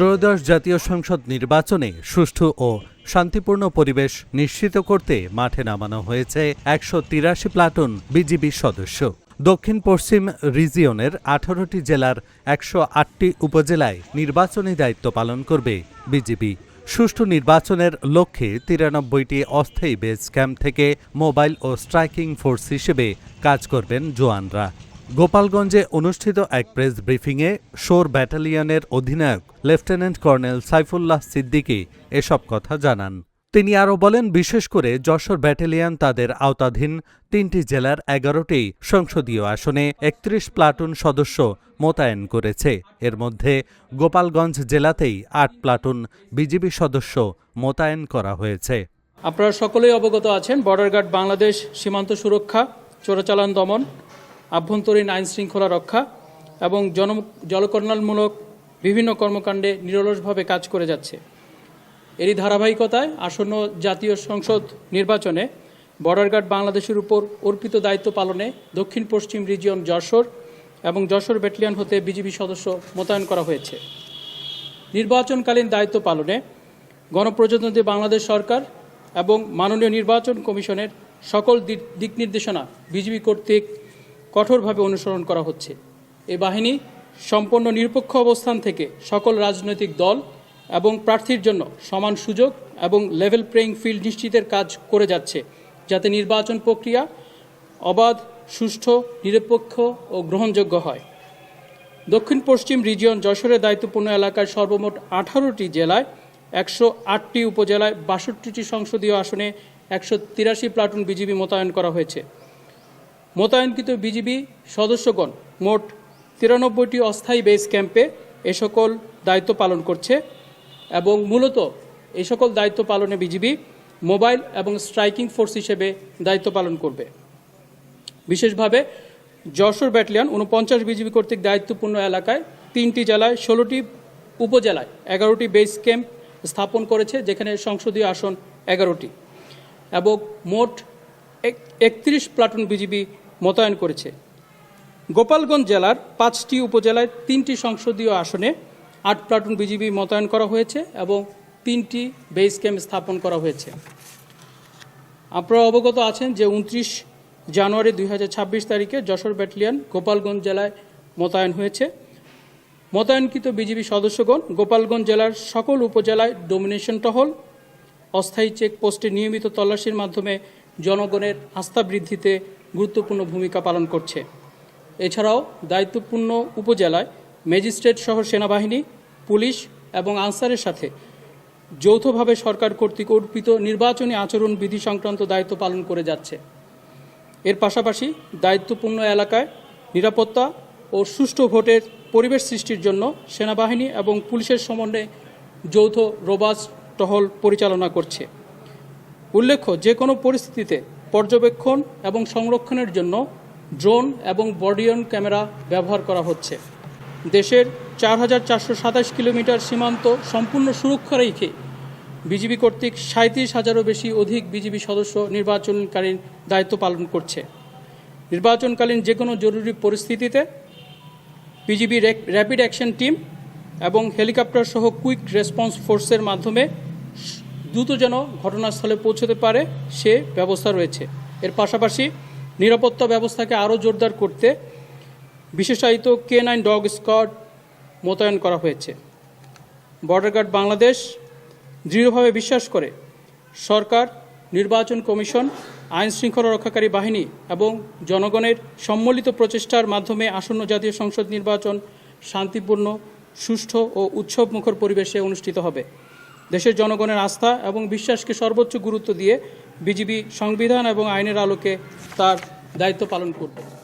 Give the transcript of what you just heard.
ত্রয়োদশ জাতীয় সংসদ নির্বাচনে সুষ্ঠু ও শান্তিপূর্ণ পরিবেশ নিশ্চিত করতে মাঠে নামানো হয়েছে একশো তিরাশি প্লাটুন বিজিবি সদস্য। দক্ষিণ পশ্চিম রিজিয়নের আঠারোটি জেলার একশো আটটি উপজেলায় নির্বাচনী দায়িত্ব পালন করবে বিজিবি। সুষ্ঠু নির্বাচনের লক্ষ্যে তিরানব্বইটি অস্থায়ী বেস ক্যাম্প থেকে মোবাইল ও স্ট্রাইকিং ফোর্স হিসেবে কাজ করবেন জোয়ানরা। গোপালগঞ্জে অনুষ্ঠিত এক প্রেস ব্রিফিংয়ে শোর ব্যাটালিয়নের অধিনায়ক, লেফটেন্যান্ট কর্নেল সাইফুল্লাহ সিদ্দিকী এসব কথা জানান। তিনি আরও বলেন, বিশেষ করে যশোর ব্যাটালিয়ন তাদের আওতাধীন তিনটি জেলার এগারোটি সংসদীয় আসনে একত্রিশ প্লাটুন সদস্য মোতায়েন করেছে। এর মধ্যে গোপালগঞ্জ জেলাতেই আট প্লাটুন বিজিবি সদস্য মোতায়েন করা হয়েছে। আপনারা সকলেই অবগত আছেন বর্ডার গার্ড বাংলাদেশ সীমান্ত সুরক্ষা, চোরাচালান দমন আভ্যন্তরীণ আইন শৃঙ্খলা রক্ষা এবং জন, জলকল্যাণমূলক বিভিন্ন কর্মকাণ্ডে নিরলসভাবে কাজ করে যাচ্ছে। এরই ধারাবাহিকতায় আসন্ন জাতীয় সংসদ নির্বাচনে বর্ডার গার্ড বাংলাদেশের উপর অর্পিত দায়িত্ব পালনে দক্ষিণ পশ্চিম রিজিয়ন যশোর এবং যশোর ব্যাটালিয়ন হতে বিজিবি সদস্য মোতায়েন করা হয়েছে। নির্বাচনকালীন দায়িত্ব পালনে গণপ্রজাতন্ত্রী বাংলাদেশ সরকার এবং মাননীয় নির্বাচন কমিশনের সকল দিক নির্দেশনা বিজিবি কর্তৃক কঠোরভাবে অনুসরণ করা হচ্ছে। এ বাহিনী সম্পূর্ণ নিরপেক্ষ অবস্থান থেকে সকল রাজনৈতিক দল এবং প্রার্থীর জন্য সমান সুযোগ এবং লেভেল প্লেয়িং ফিল্ড নিশ্চিতের কাজ করে যাচ্ছে, যাতে নির্বাচন প্রক্রিয়া অবাধ, সুষ্ঠু, নিরপেক্ষ ও গ্রহণযোগ্য হয়। দক্ষিণ পশ্চিম রিজিয়ন যশোরের দায়িত্বপূর্ণ এলাকায় সর্বমোট আঠারোটি জেলায় একশো আটটি উপজেলায় বাষট্টিটি সংসদীয় আসনে একশো তিরাশি প্লাটুন বিজিবি মোতায়েন করা হয়েছে। মোতায়েনকৃত বিজিবি সদস্যগণ মোট তিরানব্বইটি অস্থায়ী বেস ক্যাম্পে এ সকল দায়িত্ব পালন করছে এবং মূলত এই সকল দায়িত্ব পালনে বিজিবি মোবাইল এবং স্ট্রাইকিং ফোর্স হিসেবে দায়িত্ব পালন করবে। বিশেষভাবে যশোর ব্যাটালিয়ন উনপঞ্চাশ বিজিবি কর্তৃক দায়িত্বপূর্ণ এলাকায় তিনটি জেলায় ষোলোটি উপজেলায় এগারোটি বেস ক্যাম্প স্থাপন করেছে, যেখানে সংসদীয় আসন এগারোটি এবং মোট একত্রিশ প্লাটুন বিজিবি মোতায়েন করেছে। গোপালগঞ্জ জেলার পাঁচটি উপজেলায় তিনটি সংসদীয় আসনে আট প্লাটুন বিজিবি মোতায়েন করা হয়েছে এবং তিনটি বেস ক্যাম্প স্থাপন করা হয়েছে। আপনারা অবগত আছেন যে উনত্রিশ জানুয়ারি দুই হাজার ছাব্বিশ তারিখে যশোর ব্যাটালিয়ন গোপালগঞ্জ জেলায় মোতায়েন হয়েছে। মোতায়েনকৃত বিজিবি সদস্যগণ গোপালগঞ্জ জেলার সকল উপজেলায় ডোমিনেশন টহল, অস্থায়ী চেকপোস্টে নিয়মিত তল্লাশির মাধ্যমে জনগণের আস্থা বৃদ্ধিতে গুরুত্বপূর্ণ ভূমিকা পালন করছে। এছাড়াও দায়িত্বপূর্ণ উপজেলায় ম্যাজিস্ট্রেট সহ সেনাবাহিনী, পুলিশ এবং আনসারের সাথে যৌথভাবে সরকার কর্তৃক অর্পিত নির্বাচনী আচরণ বিধি সংক্রান্ত দায়িত্ব পালন করে যাচ্ছে। এর পাশাপাশি দায়িত্বপূর্ণ এলাকায় নিরাপত্তা ও সুষ্ঠু ভোটের পরিবেশ সৃষ্টির জন্য সেনাবাহিনী এবং পুলিশের সমন্বয়ে যৌথ রোবাস টহল পরিচালনা করছে। উল্লেখ্য, যে কোনো পরিস্থিতিতে পর্যবেক্ষণ এবং সংরক্ষণের জন্য ড্রোন এবং বডিয়ন ক্যামেরা ব্যবহার করা হচ্ছে। দেশের চার হাজার চারশো সাতাশ কিলোমিটার সীমান্ত সম্পূর্ণ সুরক্ষা রেখে বিজিবি কর্তৃক সাঁত্রিশ হাজারও বেশি অধিক বিজিবি সদস্য নির্বাচনকালীন দায়িত্ব পালন করছে। নির্বাচনকালীন যে কোনো জরুরি পরিস্থিতিতে বিজিবি র্যাপিড অ্যাকশন টিম এবং হেলিকপ্টার সহ কুইক রেসপন্স ফোর্সের মাধ্যমে দ্রুত যেন ঘটনাস্থলে পৌঁছতে পারে সে ব্যবস্থা রয়েছে। এর পাশাপাশি নিরাপত্তা ব্যবস্থাকে আরও জোরদার করতে বিশেষায়িত কে নাইন ডগ স্কোয়াড মোতায়েন করা হয়েছে। বর্ডার গার্ড বাংলাদেশ দৃঢ়ভাবে বিশ্বাস করে সরকার, নির্বাচন কমিশন, আইন শৃঙ্খলা রক্ষাকারী বাহিনী এবং জনগণের সম্মিলিত প্রচেষ্টার মাধ্যমে আসন্ন জাতীয় সংসদ নির্বাচন শান্তিপূর্ণ, সুষ্ঠু ও উৎসবমুখর পরিবেশে অনুষ্ঠিত হবে। দেশের জনগণের আস্থা এবং বিশ্বাসকে সর্বোচ্চ গুরুত্ব দিয়ে বিজিবি সংবিধান এবং আইনের আলোকে তার দায়িত্ব পালন করবে।